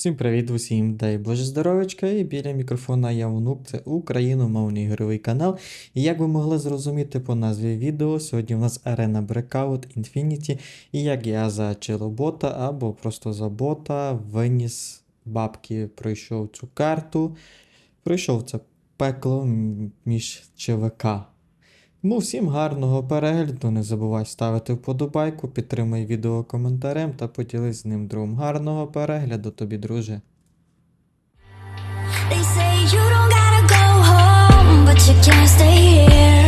Всім привіт усім, дай Боже здоровечка, і біля мікрофона я внук, це україномовний ігровий канал. І як ви могли зрозуміти по назві відео, сьогодні у нас арена Breakout Infinity, і як я за чилобота або просто за бота виніс бабки, пройшов цю карту, пройшов це пекло між ЧВК. Тому всім гарного перегляду, не забувай ставити вподобайку, підтримай відео коментарем та поділись з ним другом. Гарного перегляду тобі, друже. They say you don't gotta go home, but you can't stay here.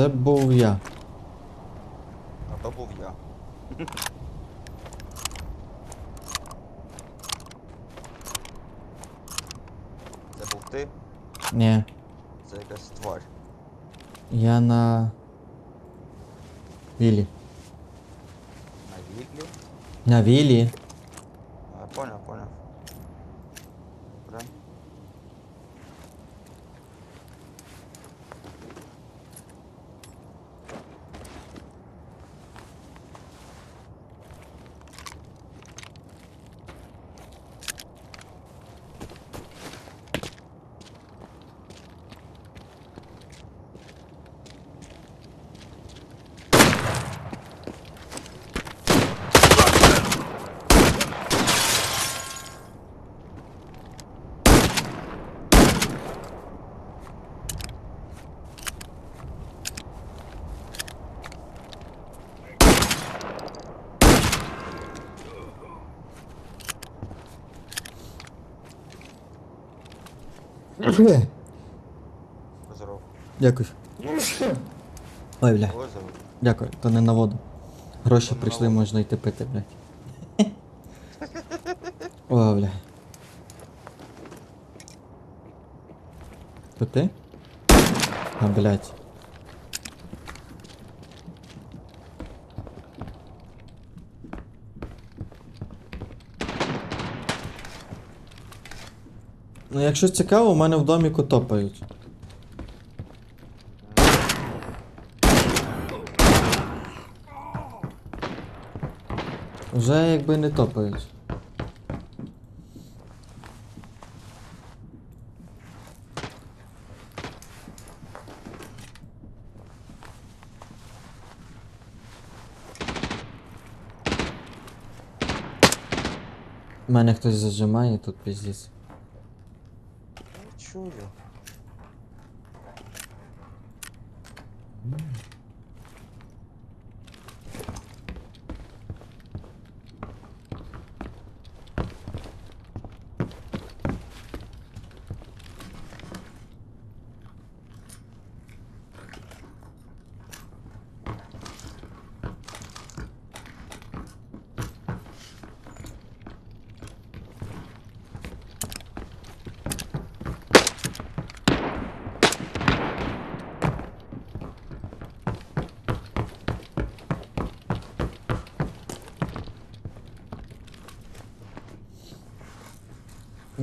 Це був я. А то був я. Це був ти, Ні. це якась тварь. Я на. Вілі. На віглі. На Вілі. Здоров. Дякую. Ой, бля. Дякую, то не на воду. Гроші на прийшли, воду. можна йти пити, блядь. О, бля. То ти? А, блядь. Ну, якщо цікаво, у мене в доміку топають. Вже якби не топають. Мене хтось зажимає тут піздець. Не чую.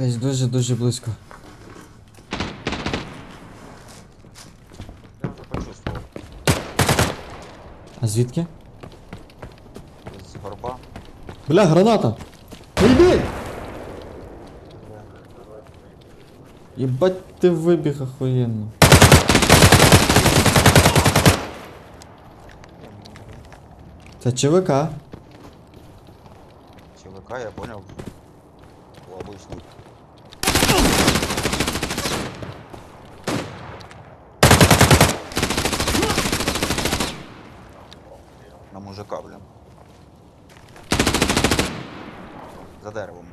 Десь дуже-дуже близько. Я вже почувствував. А звідки? З горба. Бля, граната! Йди! Єбать ти вибіг охуєнно. Це ЧВК. ЧВК, я понял. Обычный. На мужика, блин. За деревом.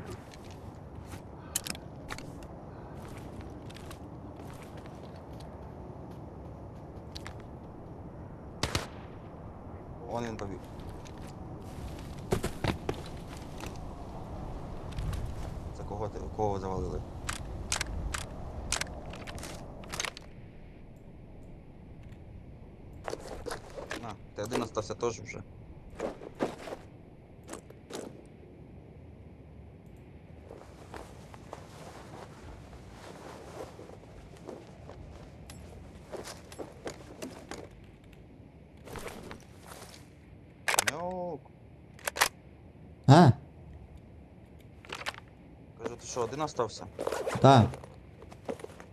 Вон він побіг. За кого ти кого завалили? На, ти один остався теж вже. А, Кажу, ти що, один остався? так.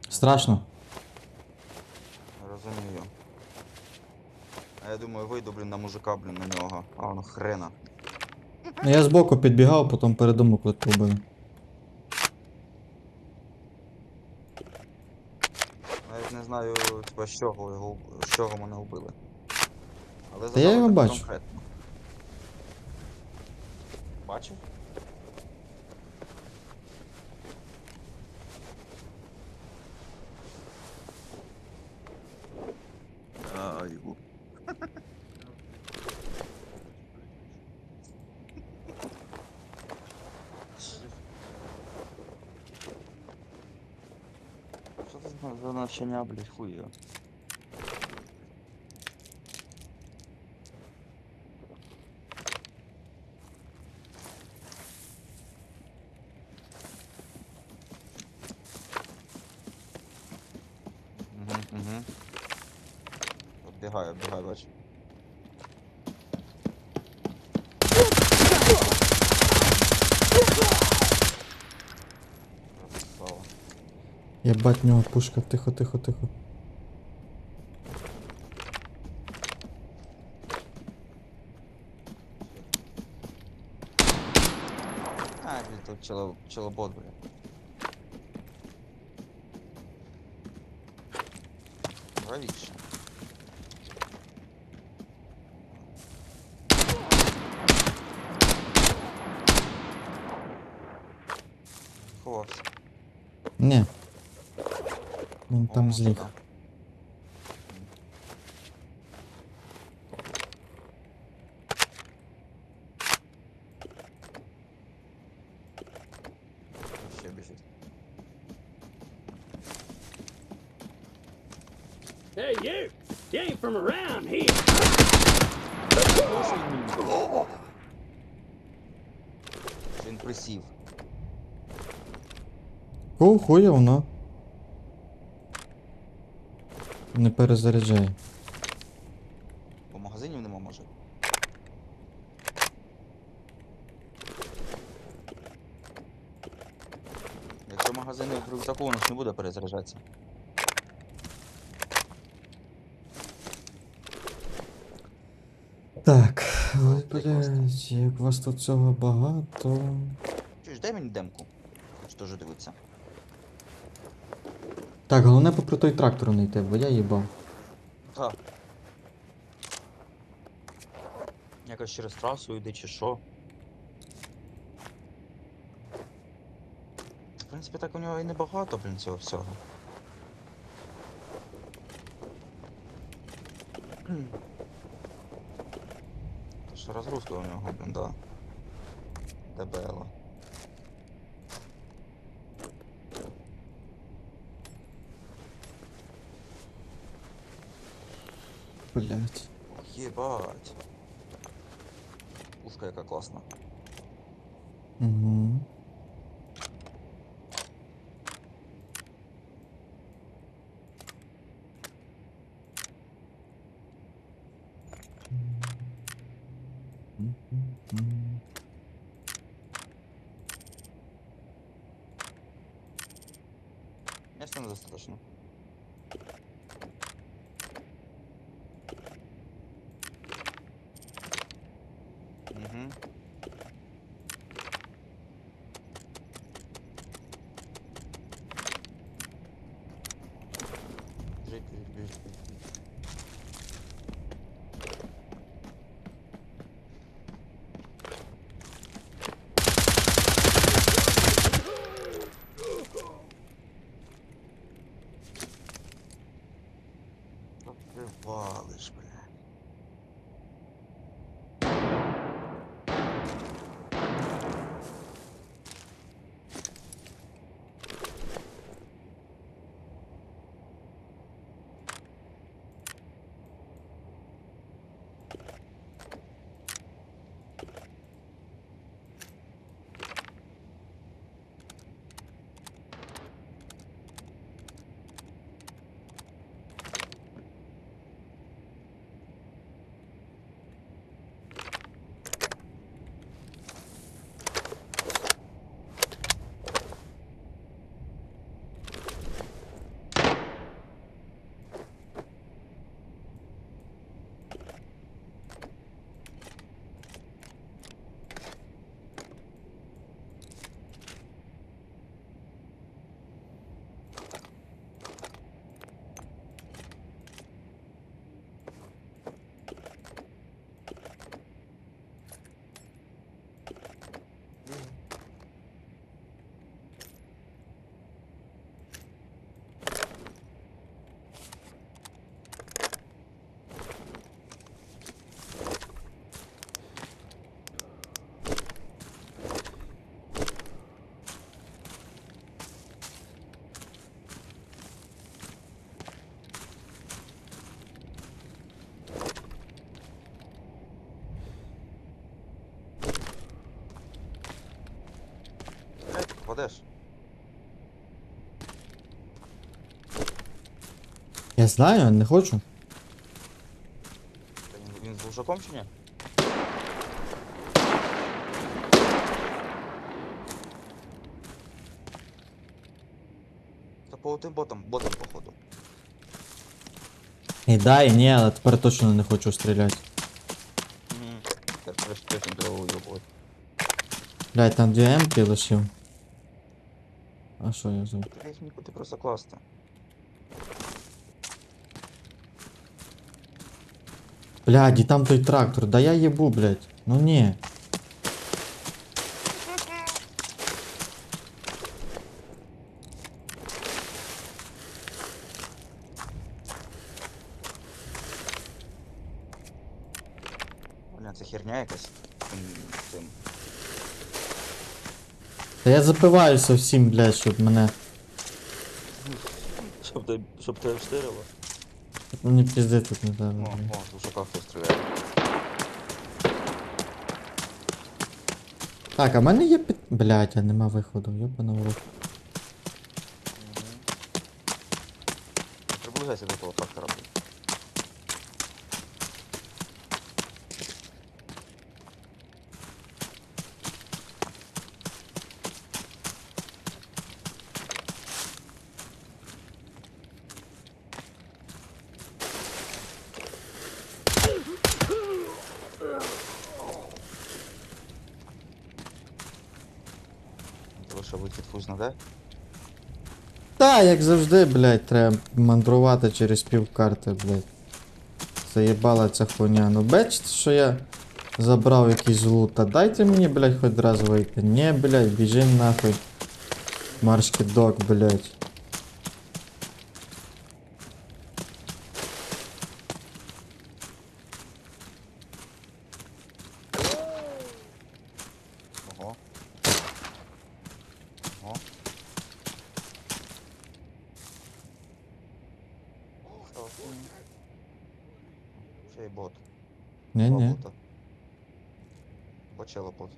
Страшно. Розумію. А я думаю, вийду, блін, на мужика, блін, на нього. А воно хрена. Ну, Я збоку підбігав, потім передумав, коли ти. Навіть не знаю, типа, з чого його з чого мене вбили. Але Та я його бачу. конкретно. Бачив? Що це за- за навчання, блядь, хуй його. Угу, угу Оббігаю, оббігаю, бач. Красава. Єбать в нього пушка, тихо, тихо, тихо. А, блін, тут чело, челобот, блін. Правіше. Ні. Він там зліг. Кого хуя воно? Не перезаряджає. По магазинів нема може. Якщо магазини в рюкзаку, воно ж не буде перезаряджатися. Так, ой, блядь, як вас тут цього багато. Чуєш, дай мені демку. Хочу теж дивитися. Так, головне попри той трактор не йти, бо я їбав. Так. Якось через трасу йди чи що. В принципі, так у нього і небагато, блін, цього всього. То що розгрузка у нього, блін, да. Дебело. Блядь. Єбать. Пушка яка класна. Угу. Места недостаточно. ты валишь, бля? впадеш. Я знаю, не хочу. Та Він, він з глушаком чи ні? Та по тим ботам, ботам походу. І да, і ні, але тепер точно не хочу стріляти. Угу. Так, краще точно треба уйобувати. Блядь, там дві емки лишив. А що я зробив? Та їх нікуди просто класти. Блядь, і там той трактор, да я їбу, блядь. Ну ні. Бля, це херня якась. Цим, цим. Та я запиваюся всім, блядь, щоб мене. Щоб те, щоб те вштирило. Мені пізди тут не треба. О, блядь. о, з глушака хто стріляє. Так, а в мене є під. Блядь, а нема виходу, йобана в рот. Приближайся до того трактора. блін. Фуз наде? Та, як завжди, блядь, треба мандрувати через пів карти, блядь. Заєбала ця хуйня. Ну бачите, що я забрав якийсь лут. Та дайте мені, блядь, хоч раз вийти. Ні, блядь, біжим нахуй. Маршкідок, блядь. Ще й бот. Ні-ні. бота. Почало бот.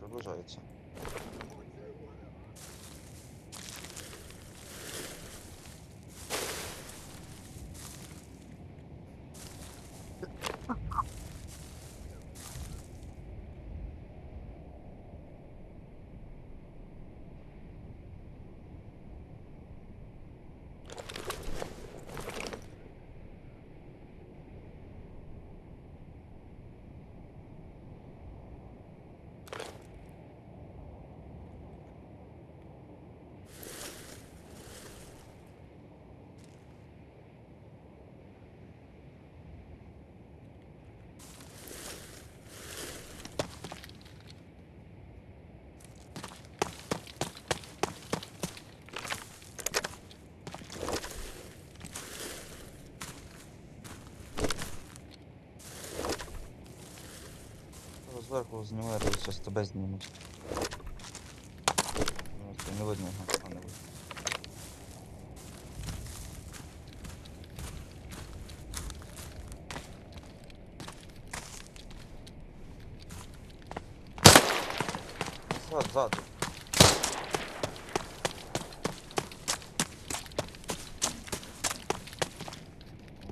Приближається. Того Зверху знімає, то зараз тебе знімуть. Не видно його, а не видно. Зад.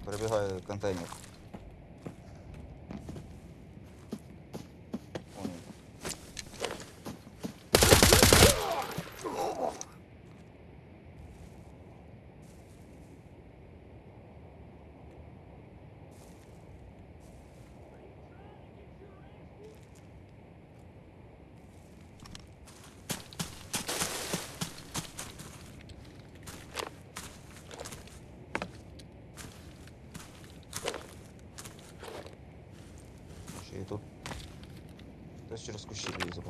Перебігає контейнер.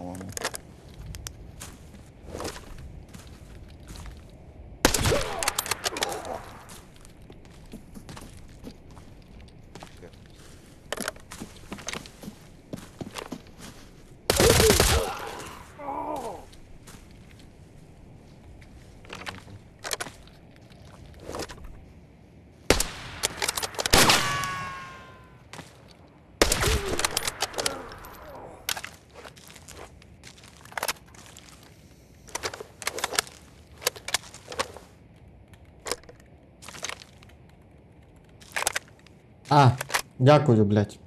long А, дякую, блядь.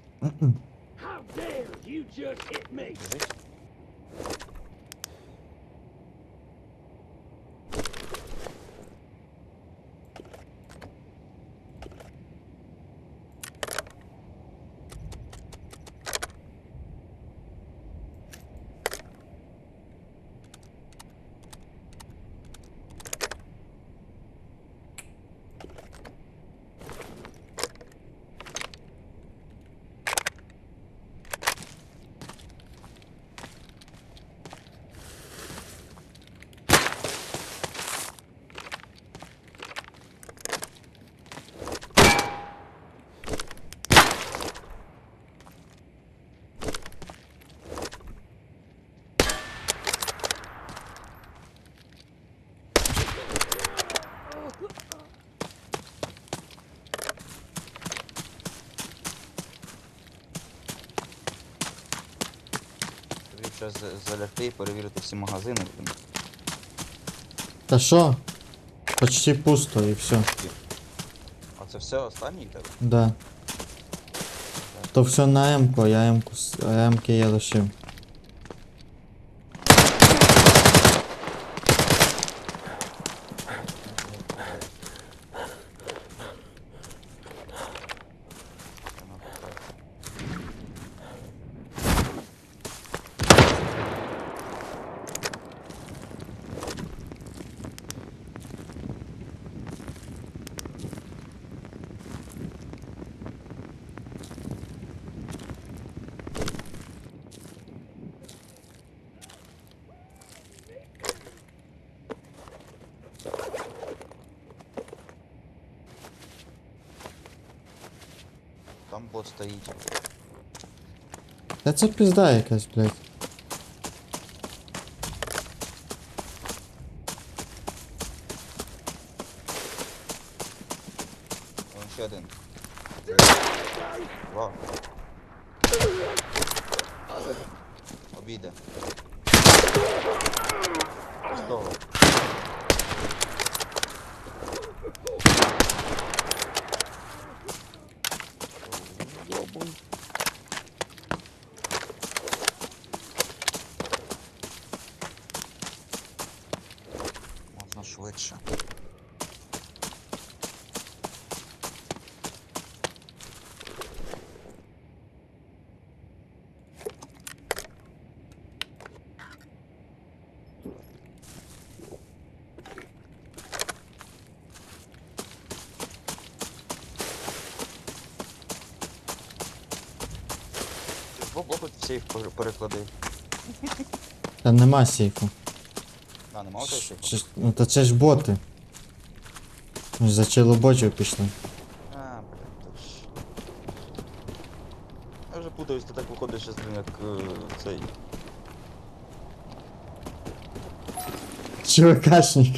Зараз залягти і перевірити всі магазини. Та що? Почти пусто і все. А це все останній тебе? Да. То все на М-ку, я М-ку, М-ки я лишив. Там бот стоїть. Та це пізда якась, блядь. Вон ще один. Вау. Обійде. Здорово. Ж Боб в сейф переклади. Та нема сейфу. А, нема отой сейфу? Чи ж- Ну та це ж боти. Ми ж за челоботів пішли. А, блядь, точно. Я вже путаюсь, ти так виходиш із ним, як е, цей. ЧВКшник.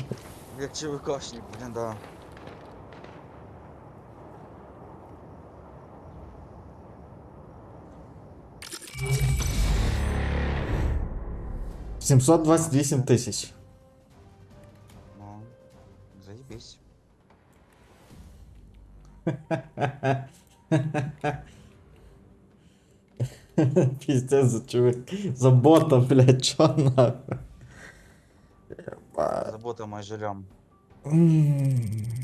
Як ЧВКшник, блін, да. — 728 тисяч. Ну, заебись. Пиздец за чувак. За бота, блядь, чо нахуй? За ботом майже лям. М.